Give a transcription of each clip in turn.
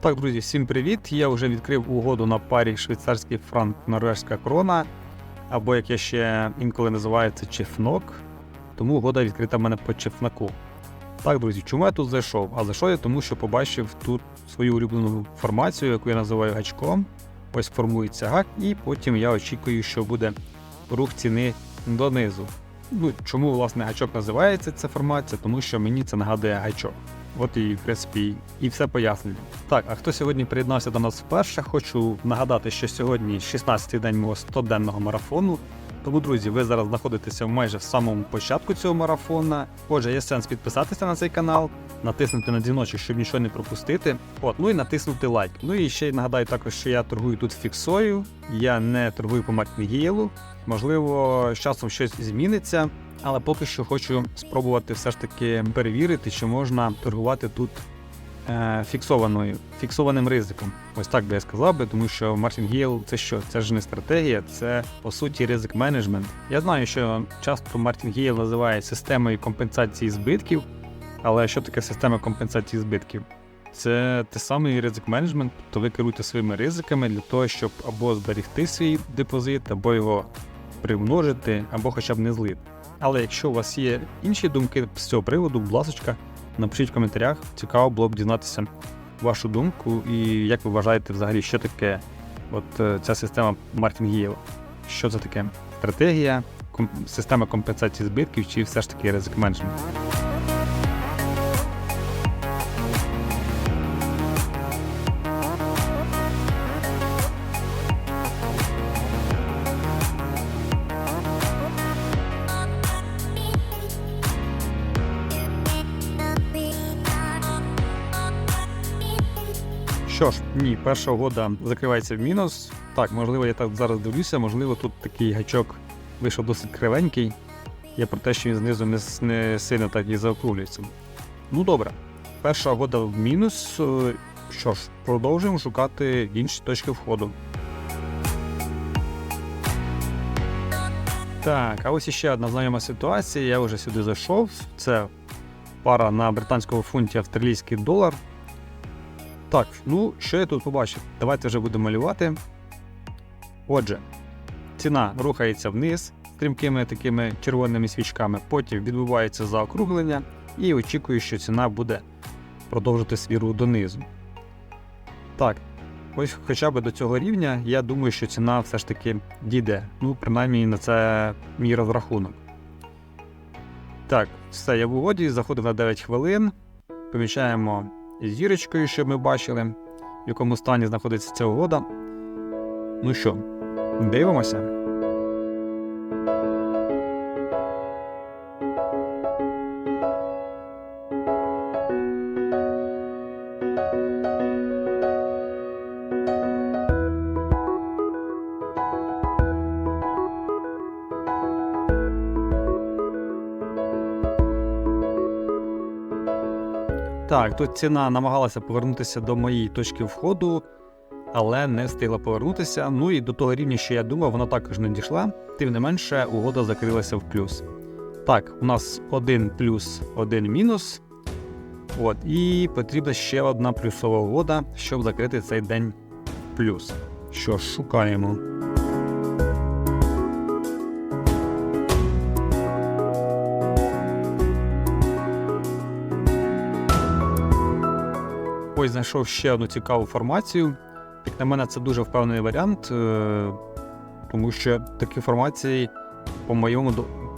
Так, друзі, всім привіт! Я вже відкрив угоду на парі швейцарський франк норвежська крона, або як я ще інколи називаю це чефнок. Тому угода відкрита в мене по чефнаку. Так, друзі, чому я тут зайшов? А зайшов я тому, що побачив тут свою улюблену формацію, яку я називаю гачком. Ось формується гак, і потім я очікую, що буде рух ціни донизу. Ну, чому власне гачок називається ця формація? Тому що мені це нагадує гачок. От і в принципі і все пояснюю. Так, а хто сьогодні приєднався до нас вперше, хочу нагадати, що сьогодні 16-й день мого 100-денного марафону. Тому, друзі, ви зараз знаходитеся майже в самому початку цього марафона. Отже, є сенс підписатися на цей канал, натиснути на дзвіночок, щоб нічого не пропустити. От, ну і натиснути лайк. Ну і ще й нагадаю також, що я торгую тут фіксою, я не торгую по Мартінгієлу. Можливо, з часом щось зміниться, але поки що хочу спробувати все ж таки перевірити, чи можна торгувати тут е, фіксованою, фіксованим ризиком. Ось так би я сказав би, тому що Martingale це що? Це ж не стратегія, це по суті ризик менеджмент. Я знаю, що часто Martingale називає системою компенсації збитків, але що таке система компенсації збитків? Це те самий ризик менеджмент, то ви керуєте своїми ризиками для того, щоб або зберегти свій депозит, або його примножити, або хоча б не злити. Але якщо у вас є інші думки з цього приводу, будь ласка, напишіть в коментарях. Цікаво було б дізнатися вашу думку і як ви вважаєте взагалі, що таке от е, ця система Мартінгієва. Що це таке? Стратегія, система компенсації збитків чи все ж таки ризик менеджмент? Що ж, ні, перша угода закривається в мінус. Так, можливо, я так зараз дивлюся, можливо, тут такий гачок вийшов досить кривенький. Я про те, що він знизу не, не сильно так і заокруглюється. Ну добре, перша угода в мінус. Е, Що ж, продовжуємо шукати інші точки входу. Так, а ось іще одна знайома ситуація. Я вже сюди зайшов. Це пара на британському фунті австралійський долар. Так, ну що я тут побачив? Давайте вже будемо малювати. Отже, ціна рухається вниз стрімкими такими червоними свічками, потім відбувається заокруглення і очікую, що ціна буде продовжити свій рух донизу. Так, ось хоча б до цього рівня, я думаю, що ціна все ж таки дійде. Ну, принаймні на це мій розрахунок. Так, все, я в угоді, заходив на 9 хвилин. Помічаємо зірочкою, щоб ми бачили, в якому стані знаходиться ця угода. Ну що, дивимося. Так, тут ціна намагалася повернутися до моєї точки входу, але не встигла повернутися. Ну і до того рівня, що я думав, вона також не дійшла. Тим не менше, угода закрилася в плюс. Так, у нас один плюс, один мінус. От, і потрібна ще одна плюсова угода, щоб закрити цей день плюс. Що ж, шукаємо. Ось знайшов ще одну цікаву формацію. Як на мене, це дуже впевнений варіант, е, тому що такі формації, по моєму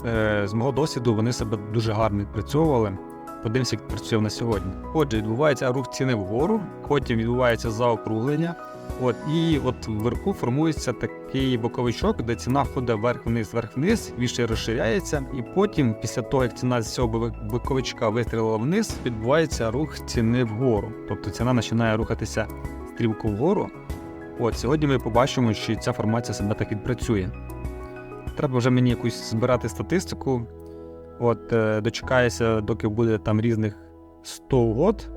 е, з мого досвіду, вони себе дуже гарно відпрацьовували. Подивимося, як працює на сьогодні. Отже, відбувається рух ціни вгору, потім відбувається заокруглення. От, і от вверху формується такий боковичок, де ціна ходить вверх-вниз, вверх-вниз, більше розширяється, і потім, після того, як ціна з цього боковичка вистрілила вниз, відбувається рух ціни вгору. Тобто ціна починає рухатися стрімко вгору. От сьогодні ми побачимо, чи ця формація себе так відпрацює. Треба вже мені якусь збирати статистику. От, е, дочекаюся, доки буде там різних 100 угод,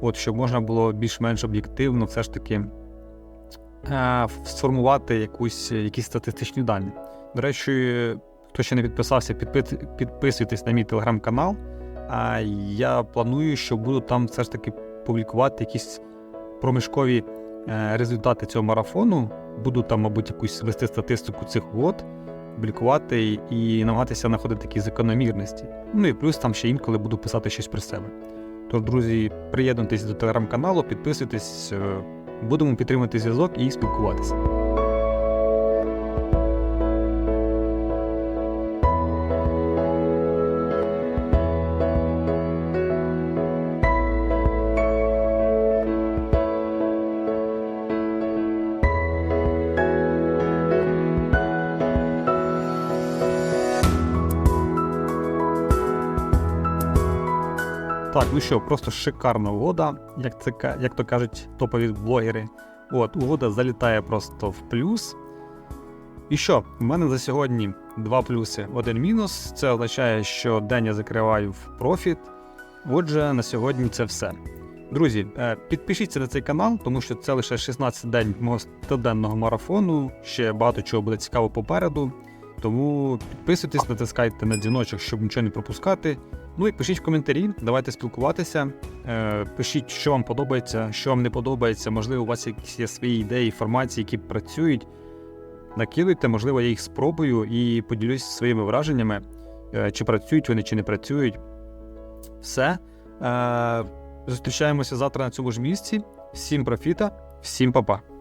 от, щоб можна було більш-менш об'єктивно все ж таки сформувати якусь, якісь статистичні дані. До речі, хто ще не підписався, підписуйтесь на мій телеграм-канал. А я планую, що буду там все ж таки публікувати якісь проміжкові е, результати цього марафону. Буду там, мабуть, якусь вести статистику цих угод, публікувати і намагатися знаходити такі закономірності. Ну і плюс там ще інколи буду писати щось про себе. Тож, друзі, приєднуйтесь до телеграм-каналу, підписуйтесь, е, будемо підтримати зв'язок і спілкуватися. Так, ну що, просто шикарна угода, як, це, як то кажуть топові блогери. От, угода залітає просто в плюс. І що, в мене за сьогодні два плюси, один мінус. Це означає, що день я закриваю в профіт. Отже, на сьогодні це все. Друзі, е, підпишіться на цей канал, тому що це лише 16 день мого 100-денного марафону. Ще багато чого буде цікаво попереду. Тому підписуйтесь, натискайте на дзвіночок, щоб нічого не пропускати. Ну і пишіть в коментарі, давайте спілкуватися. Е, пишіть, що вам подобається, що вам не подобається. Можливо, у вас якісь є свої ідеї, інформації, які працюють. Накидуйте, можливо, я їх спробую і поділюсь своїми враженнями, е, чи працюють вони, чи не працюють. Все. Е, зустрічаємося завтра на цьому ж місці. Всім профіта, всім па-па.